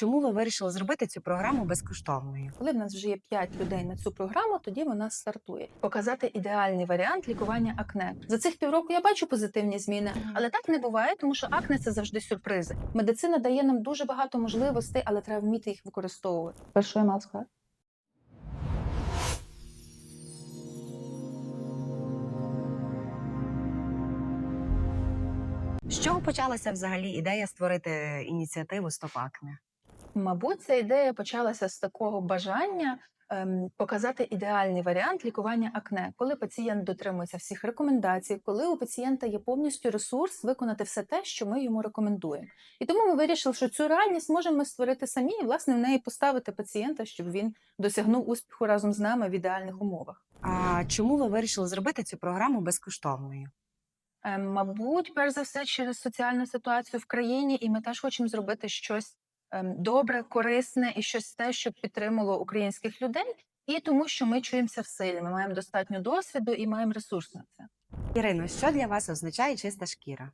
Чому ви вирішили зробити цю програму безкоштовною? Коли в нас вже є 5 людей на цю програму, тоді вона стартує. Показати ідеальний варіант лікування акне. За цих півроку я бачу позитивні зміни, але так не буває, тому що акне це завжди сюрпризи. Медицина дає нам дуже багато можливостей, але треба вміти їх використовувати. Перше я мала сказати. З чого почалася взагалі ідея створити ініціативу Стоп Акне? Мабуть, ця ідея почалася з такого бажання ем, показати ідеальний варіант лікування акне, коли пацієнт дотримується всіх рекомендацій, коли у пацієнта є повністю ресурс виконати все те, що ми йому рекомендуємо. І тому ми вирішили, що цю реальність можемо створити самі і власне в неї поставити пацієнта, щоб він досягнув успіху разом з нами в ідеальних умовах. А чому ви вирішили зробити цю програму безкоштовною? Ем, Мабуть, перш за все, через соціальну ситуацію в країні, і ми теж хочемо зробити щось добре, корисне і щось те, щоб підтримало українських людей, і тому, що ми чуємося в силі. Ми маємо достатньо досвіду і маємо ресурс на це. Ірино, що для вас означає чиста шкіра?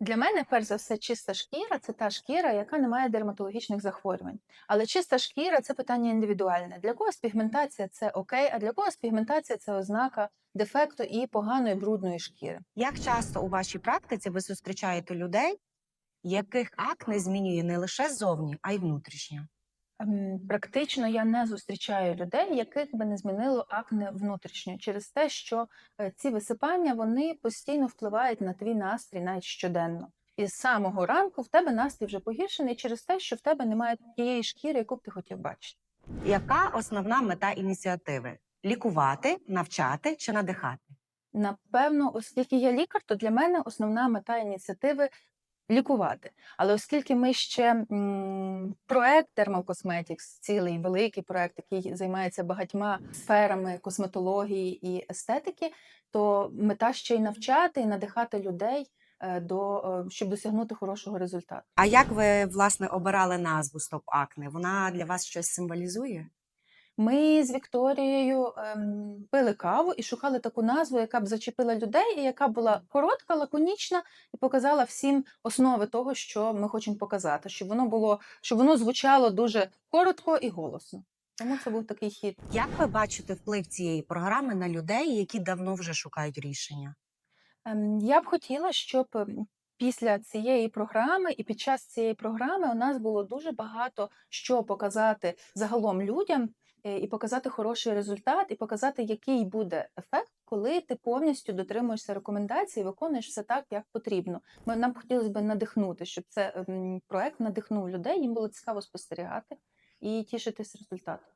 Для мене, перш за все, чиста шкіра це та шкіра, яка не має дерматологічних захворювань. Але чиста шкіра це питання індивідуальне. Для когось пігментація це окей, а для когось пігментація це ознака дефекту і поганої брудної шкіри. Як часто у вашій практиці ви зустрічаєте людей, яких акне змінює не лише ззовні, а й внутрішньо? Ем, Практично я не зустрічаю людей, яких би не змінило акне внутрішньо, через те, що е, ці висипання вони постійно впливають на твій настрій навіть щоденно. І з самого ранку в тебе настрій вже погіршений через те, що в тебе немає тієї шкіри, яку б ти хотів бачити. Яка основна мета ініціативи? Лікувати, навчати чи надихати? Напевно, оскільки я лікар, то для мене основна мета ініціативи лікувати. Але оскільки ми ще проект Thermal Cosmetics, цілий великий проект, який займається багатьма сферами косметології і естетики, то мета ще й навчати і надихати людей е, до е, щоб досягнути хорошого результату. А як ви власне обирали назву Стоп Акне? Вона для вас щось символізує? Ми з Вікторією ем, пили каву і шукали таку назву, яка б зачепила людей, і яка була коротка, лаконічна, і показала всім основи того, що ми хочемо показати, щоб воно було, щоб воно звучало дуже коротко і голосно. Тому це був такий хід. Як ви бачите вплив цієї програми на людей, які давно вже шукають рішення? Ем, Я б хотіла, щоб ем, після цієї програми і під час цієї програми у нас було дуже багато що показати загалом людям, і показати хороший результат, і показати, який буде ефект, коли ти повністю дотримуєшся рекомендацій виконуєш все так, як потрібно. Ми нам хотілося б надихнути, щоб це ем, проект надихнув людей. Їм було цікаво спостерігати і тішитись результатом.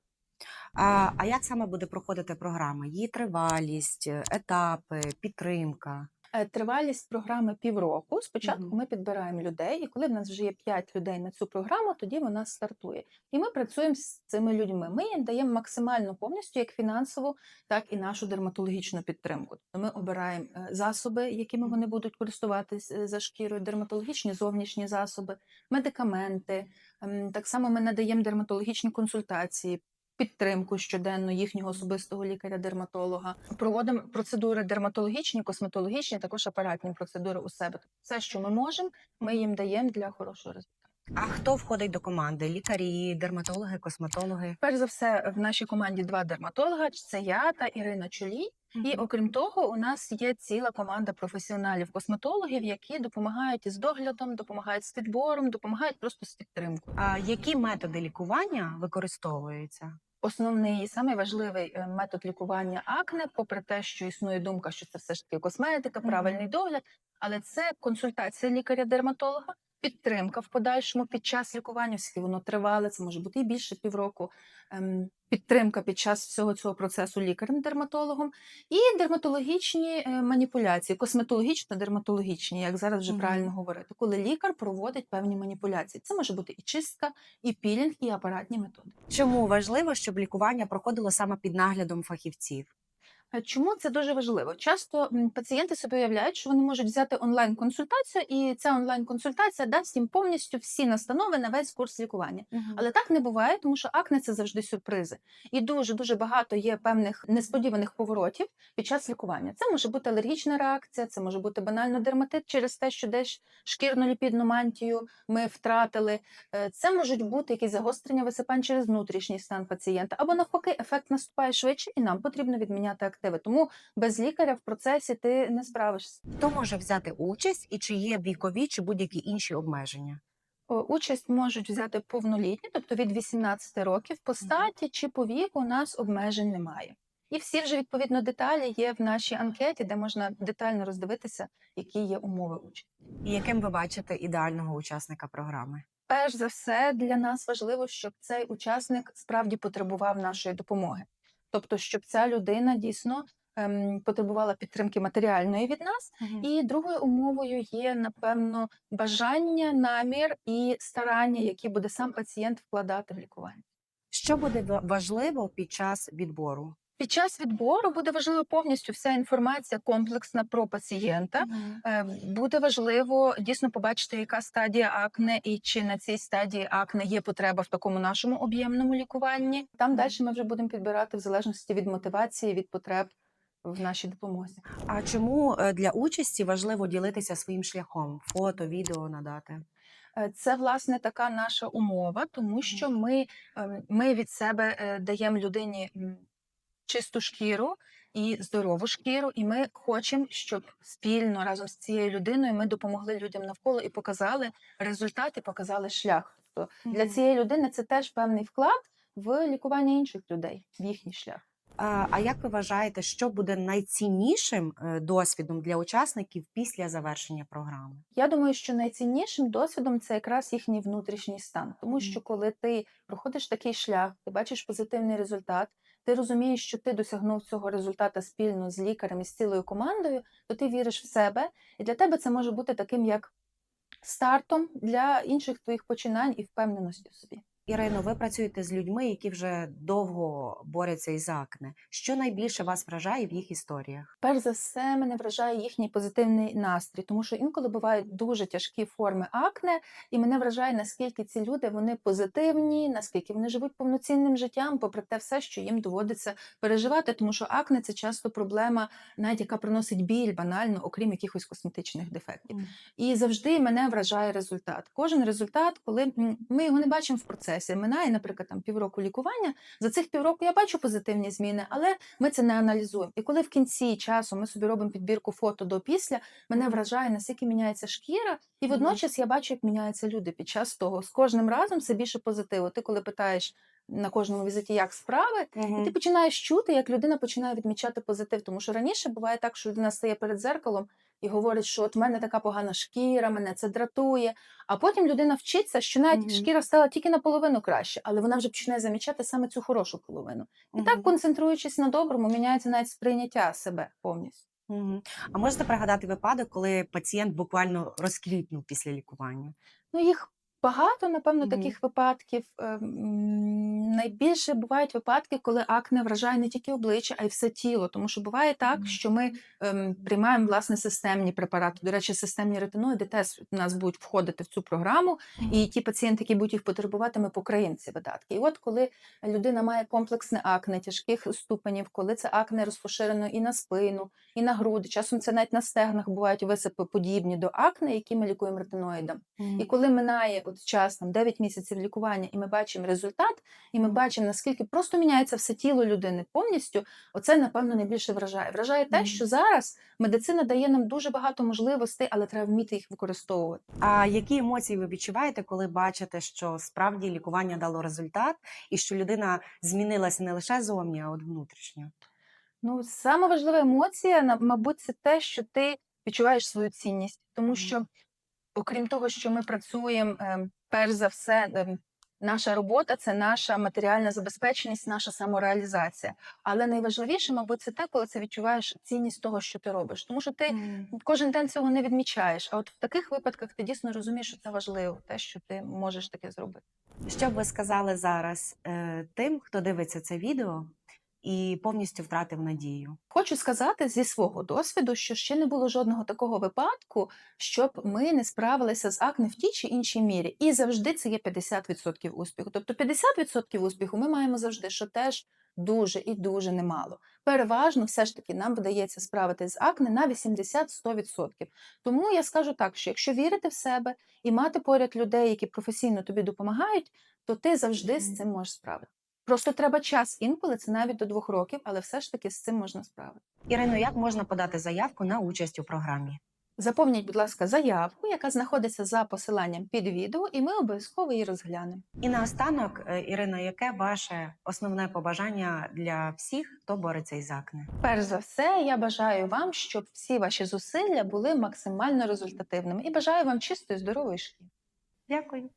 А, а як саме буде проходити програма? Її тривалість, е, етапи, підтримка? Е, Тривалість програми півроку. Спочатку Мгм. ми підбираємо людей, і коли в нас вже є 5 людей на цю програму, тоді вона стартує. І ми працюємо з цими людьми. Ми їм даємо максимально повністю як фінансову, так і нашу дерматологічну підтримку. Тобто Ми обираємо е, засоби, якими вони будуть користуватись е, за шкірою, дерматологічні зовнішні засоби, медикаменти. Ем, Так само ми надаємо дерматологічні консультації. Підтримку щоденно їхнього особистого лікаря-дерматолога. Проводимо процедури дерматологічні, косметологічні, також апаратні процедури у себе. Все, що ми можемо, ми їм даємо для хорошого результату. А хто входить до команди? Лікарі, дерматологи, косметологи? Перш за все, в нашій команді два дерматолога: це я та Ірина Чолій. І окрім того, у нас є ціла команда професіоналів-косметологів, які допомагають із доглядом, допомагають з підбором, допомагають просто з підтримкою. А які методи лікування використовуються? Основний і самий важливий е, метод лікування акне, попри те, що існує думка, що це все ж таки косметика, правильний догляд, але це консультація лікаря-дерматолога, підтримка в подальшому під час лікування, оскільки воно тривале, це може бути і більше півроку. ем, Підтримка під час всього цього процесу лікарем-дерматологом і дерматологічні е, маніпуляції, косметологічно-дерматологічні, як зараз вже Мгм. правильно говорити, коли лікар проводить певні маніпуляції. Це може бути і чистка, і пілінг, і апаратні методи. Чому важливо, щоб лікування проходило саме під наглядом фахівців? Е, Чому це дуже важливо? Часто пацієнти собі уявляють, що вони можуть взяти онлайн-консультацію, і ця онлайн-консультація дасть їм повністю всі настанови на весь курс лікування. Але так не буває, тому що акне це завжди сюрпризи. І дуже дуже багато є певних несподіваних поворотів під час лікування. Це може бути алергічна реакція, це може бути банально дерматит через те, що десь шкірну ліпідну мантію ми втратили. Е, Це можуть бути якісь загострення висипань через внутрішній стан пацієнта, або навпаки, ефект наступає швидше, і нам потрібно відміняти активи. Тому без лікаря в процесі ти не справишся. Хто може взяти участь і чи є вікові чи будь-які інші обмеження? Участь можуть взяти повнолітні, тобто від 18 років. По статі чи по віку у нас обмежень немає. І всі вже відповідно деталі є в нашій анкеті, де можна детально роздивитися, які є умови участі. І яким ви бачите ідеального учасника програми? Перш за все, для нас важливо, щоб цей учасник справді потребував нашої допомоги, тобто, щоб ця людина дійсно ем, потребувала підтримки матеріальної від нас. І другою умовою є, напевно, бажання, намір і старання, які буде сам пацієнт вкладати в лікування. Що буде ва- важливо під час відбору? Під час відбору буде важливо повністю вся інформація комплексна про пацієнта. Е, Буде важливо дійсно побачити, яка стадія акне, і чи на цій стадії акне є потреба в такому нашому об'ємному лікуванні. Там далі ми вже будемо підбирати в залежності від мотивації, від потреб в нашій допомозі. А чому е, для участі важливо ділитися своїм шляхом? Фото, відео надати? Е, Це власне така наша умова, тому що ми, ем, ми від себе даємо людині чисту шкіру і здорову шкіру, і ми хочемо, щоб спільно разом з цією людиною ми допомогли людям навколо і показали результати, показали шлях. Тобто для цієї людини це теж певний вклад в лікування інших людей, в їхній шлях. А, а як ви вважаєте, що буде найціннішим е, досвідом для учасників після завершення програми? Я думаю, що найціннішим досвідом це якраз їхній внутрішній стан, тому що коли ти проходиш такий шлях, ти бачиш позитивний результат, ти розумієш, що ти досягнув цього результату спільно з лікарем і з цілою командою, то ти віриш в себе, і для тебе це може бути таким як стартом для інших твоїх починань і впевненості в собі. Ірино, ви працюєте з людьми, які вже довго борються із акне. Що найбільше вас вражає в їх історіях? Перш за все, мене вражає їхній позитивний настрій, тому що інколи бувають дуже тяжкі форми акне, і мене вражає, наскільки ці люди вони позитивні, наскільки вони живуть повноцінним життям, попри те все, що їм доводиться переживати, тому що акне це часто проблема, навіть яка приносить біль банально, окрім якихось косметичних дефектів. І завжди мене вражає результат. Кожен результат, коли ми його не бачимо в процесі, минає, наприклад, там півроку лікування. За цих півроку я бачу позитивні зміни, але ми це не аналізуємо. І коли в кінці часу ми собі робимо підбірку фото до після, мене вражає наскільки міняється шкіра, і водночас я бачу, як міняються люди під час того. З кожним разом все більше позитиву. Ти коли питаєш на кожному візиті, як справи, і ти починаєш чути, як людина починає відмічати позитив. Тому що раніше буває так, що людина стає перед зеркалом і говорить, що от в мене така погана шкіра, мене це дратує. А потім людина вчиться, що навіть Мгм. шкіра стала тільки наполовину краще, але вона вже починає замічати саме цю хорошу половину. І так, концентруючись на доброму, міняється навіть сприйняття себе повністю. Мгм. А можете пригадати випадок, коли пацієнт буквально розквітнув після лікування? Ну, їх багато, напевно, таких випадків. Ем, Найбільше бувають випадки, коли акне вражає не тільки обличчя, а й все тіло. Тому що буває так, Мгм. що ми ем, приймаємо власне системні препарати. До речі, системні ретиноїди теж у нас будуть входити в цю програму, і ті пацієнти, які будуть їх потребувати, ми покриємо ці видатки. І от коли людина має комплексне акне тяжких ступенів, коли це акне розпоширено і на спину, і на груди. Часом це навіть на стегнах бувають висипи подібні до акне, які ми лікуємо ретиноїдом. І коли минає от час там 9 місяців лікування, і ми бачимо результат, і ми бачимо, наскільки просто міняється все тіло людини повністю, оце напевно найбільше вражає. Вражає те, що зараз медицина дає нам дуже багато можливостей, але треба вміти їх використовувати. А які емоції ви відчуваєте, коли бачите, що справді лікування дало результат, і що людина змінилася не лише зовні, а от внутрішньо? Ну, саме важлива емоція, мабуть, це те, що ти відчуваєш свою цінність, тому що, окрім того, що ми працюємо, ем, перш за все, ем, наша робота це наша матеріальна забезпеченість, наша самореалізація. Але найважливіше, мабуть, це те, коли це відчуваєш цінність того, що ти робиш. Тому що ти кожен день цього не відмічаєш. А от в таких випадках ти дійсно розумієш, що це важливо, те, що ти можеш таке зробити. Що б ви сказали зараз е, тим, хто дивиться це відео і повністю втратив надію. Хочу сказати зі свого досвіду, що ще не було жодного такого випадку, щоб ми не справилися з акне в тій чи іншій мірі. І завжди це є 50% успіху. Тобто 50% успіху ми маємо завжди, що теж дуже і дуже немало. Переважно, все ж таки, нам вдається справитись з акне на 80-100%. Тому я скажу так, що якщо вірити в себе і мати поряд людей, які професійно тобі допомагають, то ти завжди з цим можеш справитися. Просто треба час інколи, це навіть до двох років, але все ж таки з цим можна справити. Ірино, як можна подати заявку на участь у програмі? Заповніть, будь ласка, заявку, яка знаходиться за посиланням під відео, і ми обов'язково її розглянемо. І наостанок, е, Ірино, яке ваше основне побажання для всіх, хто бореться із акне? Перш за все, я бажаю вам, щоб всі ваші зусилля були максимально результативними, і бажаю вам чистої здорової шкіри. Дякую.